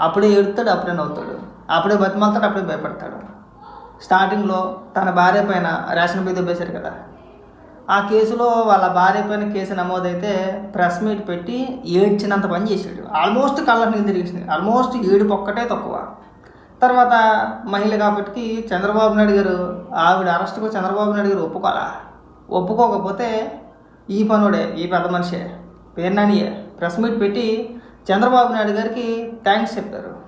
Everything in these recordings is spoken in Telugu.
అప్పుడే ఏడుతాడు అప్పుడే నవ్వుతాడు. అప్పుడే బతిమాలతాడు అప్పుడే భయపడతాడు. స్టార్టింగ్లో తన భార్య పైన రేషన్ బియ్యం దొబ్బేశారు కదా. ఆ కేసులో వాళ్ళ భార్య పైన కేసు నమోదైతే ప్రెస్ మీట్ పెట్టి ఏడ్చినంత పని చేశాడు. ఆల్మోస్ట్ కళ్ళ నీళ్ళు తిరిగేసింది. ఆల్మోస్ట్ ఏడుపు ఒక్కటే తక్కువ. తర్వాత మహిళ కాబట్టి చంద్రబాబు నాయుడు గారు ఆవిడ అరెస్ట్కు చంద్రబాబు నాయుడు గారు ఒప్పుకోరా ఒప్పుకోకపోతే ఈ పనుడే ఈ పెద్ద మనిషే పేరు నానియే. ప్రెస్ మీట్ పెట్టి చంద్రబాబు నాయుడు గారికి థ్యాంక్స్ చెప్పారు.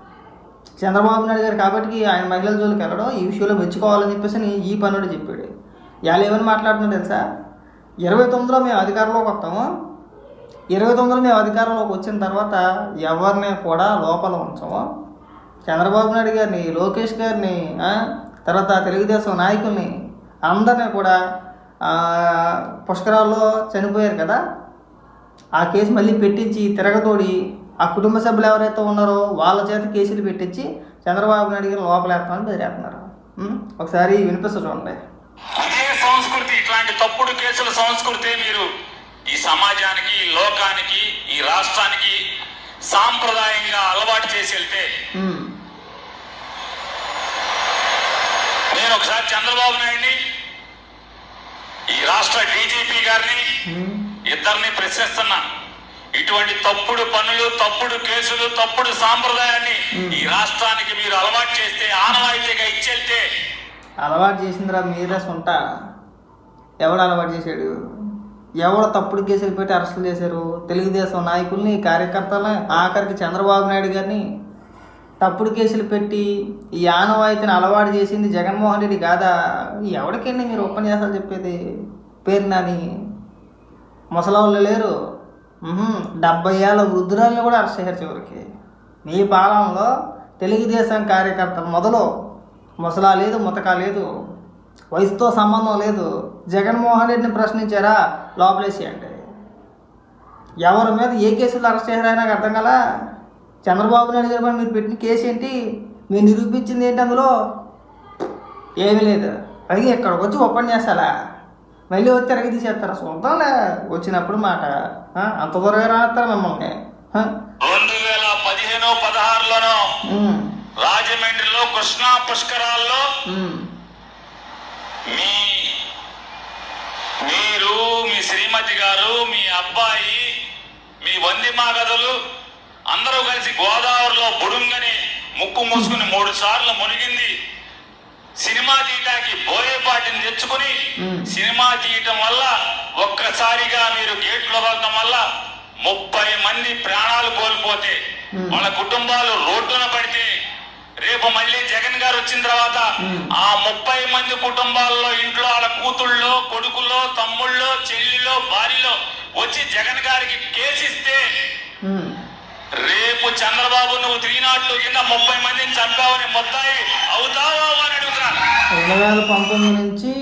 చంద్రబాబు నాయుడు గారు కాబట్టి ఆయన మహిళల జోలికి వెళ్ళడం ఈ విషయంలో మెచ్చుకోవాలని చెప్పేసి అని ఈ పనుడు చెప్పాడు. ఇవాళ ఏమని మాట్లాడుతున్నా తెలుసా? ఇరవై తొమ్మిదిలో మేము అధికారంలోకి వస్తాము. ఇరవై తొమ్మిదిలో మేము అధికారంలోకి వచ్చిన తర్వాత ఎవరిని కూడా లోపల ఉంచము. చంద్రబాబు నాయుడు గారిని లోకేష్ గారిని తర్వాత తెలుగుదేశం నాయకుల్ని అందరినీ కూడా పుష్కరాల్లో చనిపోయారు కదా? ఆ కేసు మళ్ళీ పెట్టించి తిరగతోడి ఆ కుటుంబ సభ్యులు ఎవరైతే ఉన్నారో వాళ్ళ చేత కేసులు పెట్టించి చంద్రబాబు నాయుడు గారు లోపలేస్తామని బెదిరేస్తున్నారు? ఒకసారి వినిపిస్తూ చూడండి ఇదే సంస్కృతి ఇట్లాంటి తప్పుడు కేసుల సంస్కృతి మీరు ఈ సమాజానికి ఈ లోకానికి ఈ రాష్ట్రానికి సాంప్రదాయంగా అలవాటు చేసి వెళ్తే. నేను ఒకసారి చంద్రబాబు నాయుడిని ఈ రాష్ట్ర డీజీపీ గారిని. ఇద్దరిని ప్రశ్నిస్తున్నా ఇటువంటి తప్పుడు పనులు తప్పుడు కేసులు తప్పుడు సాంప్రదాయాన్ని ఈ రాష్ట్రానికి మీరు అలవాటు చేస్తే ఆనవాయితీగా ఇచ్చెళ్తే అలవాటు చేసిందిరా మీరే సొంత. ఎవడు అలవాటు చేశాడు? ఎవడు తప్పుడు కేసులు పెట్టి అరెస్టులు చేశారు? తెలుగుదేశం నాయకుల్ని కార్యకర్తలని ఆఖరికి చంద్రబాబు నాయుడు గారిని తప్పుడు కేసులు పెట్టి ఈ ఆనవాయితీని అలవాటు చేసింది జగన్మోహన్ రెడ్డి కాదా? ఎవరికండి మీరు ఉపన్యాసాలు చెప్పేది? పేరు నాని. ముసలవాళ్ళు లేరు. డెబ్బై ఏళ్ళ వృద్ధురాలను కూడా అరెస్ట్ చేశారు చివరికి. మీ పాలనలో తెలుగుదేశం కార్యకర్తలు మొదలు ముసలా లేదు ముతక లేదు వయసుతో సంబంధం లేదు. జగన్మోహన్ రెడ్డిని ప్రశ్నించారా? లోపలేసేయండి ఎవరి మీద ఏ కేసులు అరెస్ట్ చేశారా నాకు అర్థం కదా చంద్రబాబు నాయుడు గారి మీరు పెట్టిన కేసు ఏంటి? మీరు నిరూపించింది ఏంటి అందులో? ఏమీ లేదు. అది ఇక్కడికి వచ్చి ఉపన్యాసాలా మళ్ళీ వచ్చి తిరగి తీసేస్తారా. చూద్దాంలే వచ్చినప్పుడు మాట అంత త్వరగా రాస్తారా మిమ్మల్ని? రెండు వేల పదిహేను పదహారులోనో రాజమండ్రిలో కృష్ణా పుష్కరాల్లో మీ మీరు మీ శ్రీమతి గారు మీ అబ్బాయి మీ వంది మాగదులు అందరూ కలిసి గోదావరిలో బుడుంగని ముక్కు మూసుకుని మూడు సార్లు మునిగింది. సినిమా తీయటానికి బోయేపాటిని తెచ్చుకుని. సినిమా తీయటం వల్ల ఒక్కసారిగా మీరు గేట్లు వదలటం వల్ల ముప్పై మంది ప్రాణాలు కోల్పోతే. వాళ్ళ కుటుంబాలు రోడ్డున పడితే రేపు మళ్ళీ జగన్ గారు వచ్చిన తర్వాత. ఆ ముప్పై మంది కుటుంబాల్లో ఇంట్లో వాళ్ళ కూతుళ్ళో కొడుకులో తమ్ముళ్ళో చెల్లిలో భార్యలో వచ్చి జగన్ గారికి కేసిస్తే. రేపు చంద్రబాబు నువ్వు త్రీ కింద ముప్పై మందిని చంపావని మొత్తాయి అవుతావా అని అడుగుతున్నాను. రెండు వేల పంతొమ్మిది నుంచి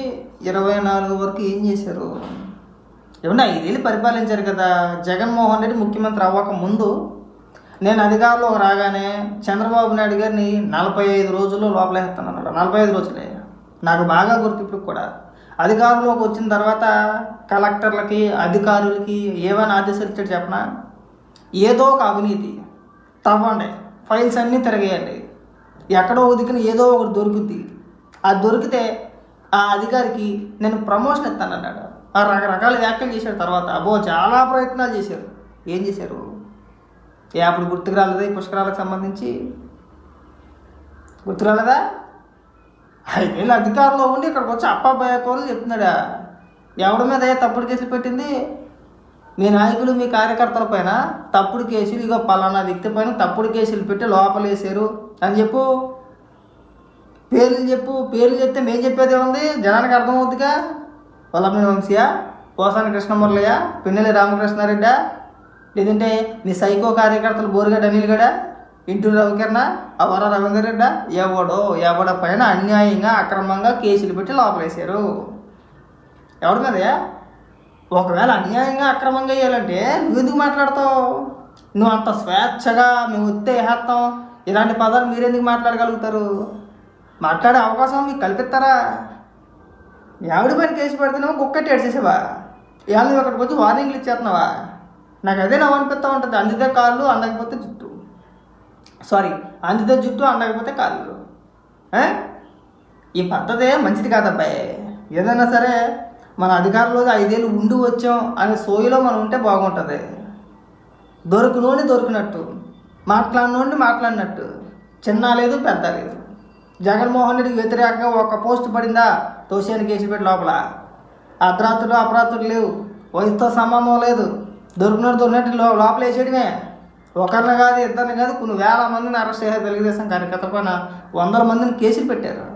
ఇరవై నాలుగు వరకు ఏం చేశారు? ఏమన్నా ఐదేళ్ళు పరిపాలించారు కదా. జగన్మోహన్ రెడ్డి ముఖ్యమంత్రి అవ్వక ముందు నేను అధికారంలో రాగానే చంద్రబాబు నాయుడు గారిని నలభై ఐదు రోజుల్లో లోపలేస్తానన్నాడు నలభై ఐదు రోజులే. నాకు బాగా గుర్తు ఇప్పుడు కూడా. అధికారంలోకి వచ్చిన తర్వాత కలెక్టర్లకి అధికారులకి ఏమైనా ఆదేశాలు ఇచ్చాడు చెప్పనా? ఏదో ఒక అవినీతి. తవ్వండి. ఫైల్స్ అన్నీ తిరగేయండి. ఎక్కడో ఉదికిన ఏదో ఒకటి దొరుకుద్ది. అది దొరికితే ఆ అధికారికి నేను ప్రమోషన్ ఇస్తానన్నాడు. ఆ రకరకాల వ్యాఖ్యలు చేశాడు తర్వాత. అబ్బో చాలా ప్రయత్నాలు చేశారు. ఏం చేశారు? ఏ అప్పుడు గుర్తుకు రాలేదా ఈ పుష్కరాలకు సంబంధించి? గుర్తు రాలేదా? ఐదేళ్ళు అధికారంలో ఉండి ఇక్కడికి వచ్చి అప్పాబాయ కోళ్ళు చెప్తున్నాడా? ఎవడి మీద తప్పుడు కేసులు పెట్టింది? మీ నాయకులు మీ కార్యకర్తల పైన తప్పుడు కేసులు ఇక పలానా వ్యక్తి పైన తప్పుడు కేసులు పెట్టి లోపలేసారు అని చెప్పు. పేర్లు చెప్పు. పేర్లు చెప్తే మేము చెప్పేది ఉంది జనానికి అర్థమవుతుందిగా వల్లభని వంశీయ పోసాని కృష్ణమురళయ్య పిన్నెల రామకృష్ణారెడ్డ లేదంటే మీ సైకో కార్యకర్తలు బోరుగడ్డ అనిల్ గడ ఇంటూరు రవికిరణ అవర రవీందర్ రెడ్డ ఎవడో ఎవడ పైన అన్యాయంగా అక్రమంగా కేసులు పెట్టి లోపలేశారు. ఎవరి మీదయా ఒకవేళ అన్యాయంగా అక్రమంగా వేయాలంటే నువ్వు ఎందుకు మాట్లాడతావు? నువ్వు అంత స్వేచ్ఛగా మేము వస్తే వేస్తాం ఇలాంటి పదాలు మీరెందుకు మాట్లాడగలుగుతారు? మాట్లాడే అవకాశం మీకు కల్పిస్తారా? ఎవడి పైన కేసు పెడితేనేమో కుక్కటి ఏడ్చేసేవా? ఇవాళ నువ్వు అక్కడికి వచ్చి వార్నింగ్లు ఇచ్చేస్తున్నావా? నాకు అదే నవ్వు అనిపిస్తూ ఉంటుంది. అందితే కాళ్ళు అందకపోతే జుట్టు. సారీ అందితే జుట్టు అందకపోతే కాళ్ళు. ఈ పద్ధతే మంచిది కాదబ్బాయి. ఏదైనా సరే మన అధికారంలో ఐదేళ్ళు ఉండి వచ్చాం అనే సోయిలో మనం ఉంటే బాగుంటుంది. దొరికినోని దొరికినట్టు మాట్లాడినోడిని మాట్లాడినట్టు చిన్న లేదు పెద్ద లేదు. జగన్మోహన్ రెడ్డికి వ్యతిరేకంగా ఒక పోస్ట్ పడిందా? తోసేని కేసు పెట్టి లోపల. అర్ధరాత్రులు అపరాత్రులు లేవు. వయసుతో సంబంధం లేదు. దొరికినట్టు దొరికినట్టు లో- లోపల వేసేయడమే ఒకరిని కాదు ఇద్దరిని కాదు కొన్ని వేల మందిని అరెస్ట్ చేశారు తెలుగుదేశం కార్యకర్త పైన. వందల మందిని కేసులు పెట్టారు.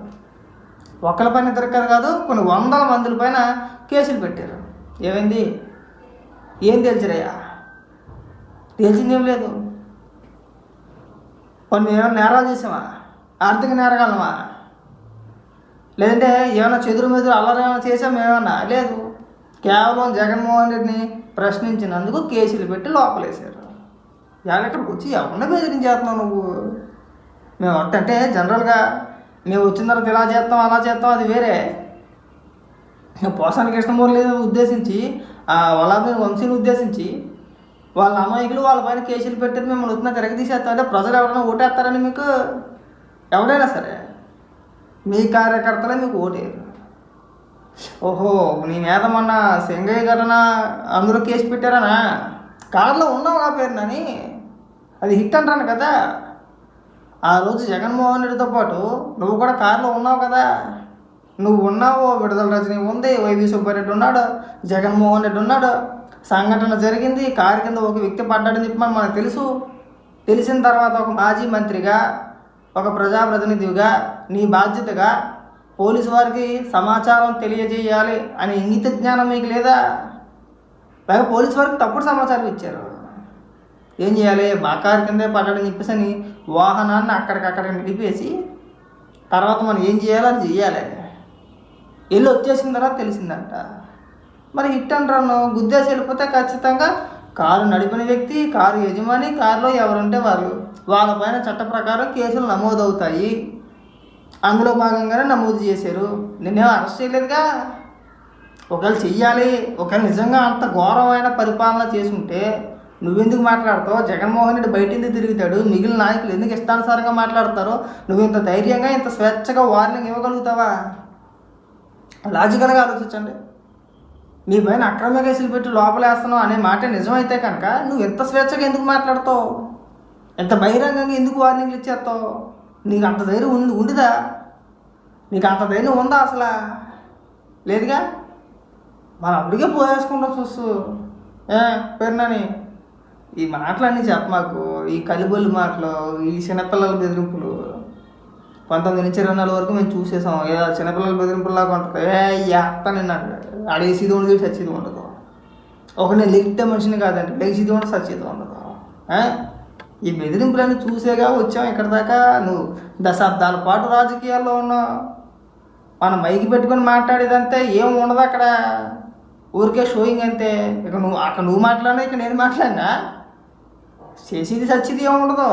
ఒకరి పైన ఇద్దరు కాదు కొన్ని వందల మందుల పైన కేసులు పెట్టారు. ఏమైంది? ఏం తెలిసిరయ్యా తెలిసిందేం లేదు. కొన్ని ఏమైనా నేరాలు చేసామా? ఆర్థిక నేరగాలమా లేదంటే ఏమైనా చెదురు మెదురు అల్లరి ఏమైనా చేసామా ఏమన్నా లేదు. కేవలం జగన్మోహన్ రెడ్డిని ప్రశ్నించినందుకు కేసులు పెట్టి లోపలేశారు. ఇవాళ వచ్చి ఎవరిని బెదిరించేస్తున్నావు నువ్వు? మేము అంటే జనరల్గా మేము వచ్చిన తర్వాత ఇలా చేస్తాం అలా చేస్తాం అది వేరే. పోసాని కృష్ణమూర్తిని ఉద్దేశించి ఆ వలాబీ వంశీని ఉద్దేశించి వాళ్ళ అమాయకులు వాళ్ళ పైన కేసులు పెట్టారు మిమ్మల్ని వచ్చిన తిరగదీసేస్తా అంటే ప్రజలు ఎవరైనా ఓటేస్తారని మీకు ఎవరైనా సరే మీ కార్యకర్తలే మీకు ఓటేరు ఓహో నీ మీద మొన్న సింగయ్య ఘటన అందులో కేసు పెట్టారనా? కార్లో ఉన్నావు ఆ పేరునని. అది హిట్ అంటాను కదా. ఆ రోజు జగన్మోహన్ రెడ్డితో పాటు నువ్వు కూడా కారులో ఉన్నావు కదా. నువ్వు ఉన్నావు విడుదల రజనీ ఉంది వైవి సుబ్బారెడ్డి ఉన్నాడు జగన్మోహన్ రెడ్డి ఉన్నాడు. సంఘటన జరిగింది కారు కింద ఒక వ్యక్తి పడ్డాడని చెప్పి మనకు మనకు తెలుసు. తెలిసిన తర్వాత ఒక మాజీ మంత్రిగా ఒక ప్రజాప్రతినిధిగా నీ బాధ్యతగా పోలీసు వారికి సమాచారం తెలియజేయాలి అనే ఇంగిత జ్ఞానం మీకు లేదా? పైగా పోలీసు వారికి తప్పుడు సమాచారం ఇచ్చారు. ఏం చేయాలి? మా కారు కిందే పడ్డాడని చెప్పేసి అని వాహనాన్ని అక్కడికక్కడ నిలిపేసి తర్వాత మనం ఏం చేయాలో అది చేయాలి వెళ్ళి వచ్చేసిన తర్వాత తెలిసిందంట. మరి హిట్ అండ్ రన్ గుద్దేసి వెళ్ళిపోతే ఖచ్చితంగా కారు నడిపిన వ్యక్తి కారు యజమాని కారులో ఎవరుంటే వాళ్ళు. వాళ్ళ పైన చట్ట ప్రకారం కేసులు నమోదవుతాయి. అందులో భాగంగానే నమోదు చేశారు. నిన్నేం అరెస్ట్ చేయలేదుగా? ఒకవేళ చెయ్యాలి ఒకవేళ నిజంగా అంత ఘోరమైన పరిపాలన చేసుంటే నువ్వెందుకు మాట్లాడతావు? జగన్మోహన్ రెడ్డి బయట ఎందుకు తిరుగుతాడు. మిగిలిన నాయకులు ఎందుకు ఇష్టానుసారంగా మాట్లాడతారు? నువ్వు ఇంత ధైర్యంగా ఇంత స్వేచ్ఛగా వార్నింగ్ ఇవ్వగలుగుతావా? లాజికల్గా ఆలోచించండి. నీ పైన అక్రమ కేసులు పెట్టి లోపలేస్తున్నావు అనే మాట నిజమైతే కనుక నువ్వు ఎంత స్వేచ్ఛగా ఎందుకు మాట్లాడతావు? ఎంత బహిరంగంగా ఎందుకు వార్నింగ్లు ఇచ్చేస్తావు? నీకు అంత ధైర్యం ఉంది ఉండిదా? నీకు అంత ధైర్యం ఉందా అసలు? లేదుగా? మన అప్పటికే పోయేసుకుంటాం చూస్తూ. ఏ పేరునని ఈ మాటలన్నీ చెప్ప మాకు ఈ కలిబొల్లి మాటలు ఈ చిన్నపిల్లల బెదిరింపులు. పంతొమ్మిది నుంచి ఇరవై నాలుగు వరకు మేము చూసేసాం. ఏ చిన్నపిల్లల బెదిరింపులాగా ఉంటుంది. ఏ ఎత్త నిన్న అడేసిది ఉండదు చచ్చేది ఉండదు. ఒక నేను లెగితే మనిషిని కాదండి లెగిసిది ఉండదు చచ్చేది ఉండదు. ఈ బెదిరింపులన్నీ చూసేగా వచ్చాం ఇక్కడ దాకా. నువ్వు దశాబ్దాల పాటు రాజకీయాల్లో ఉన్నావు. మనం మైకి పెట్టుకొని మాట్లాడేదంతే ఏం ఉండదు అక్కడ. ఊరికే షోయింగ్ అంతే. ఇక నువ్వు అక్కడ నువ్వు మాట్లాడినా ఇక నేను మాట్లాడినా? చేసేది సచ్చేది ఏముండదు.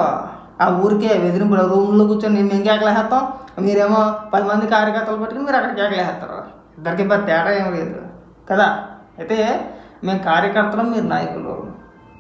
ఆ ఊరికే బెదిరింపులు రూమ్లో కూర్చొని మేము కేకలేస్తాం మీరేమో పది మంది కార్యకర్తలు పట్టుకుని మీరు అక్కడ కేకలేస్తారు ఇద్దరికి పెద్ద తేడా ఏం లేదు. కదా? అయితే మేము కార్యకర్తలు మీరు నాయకులు.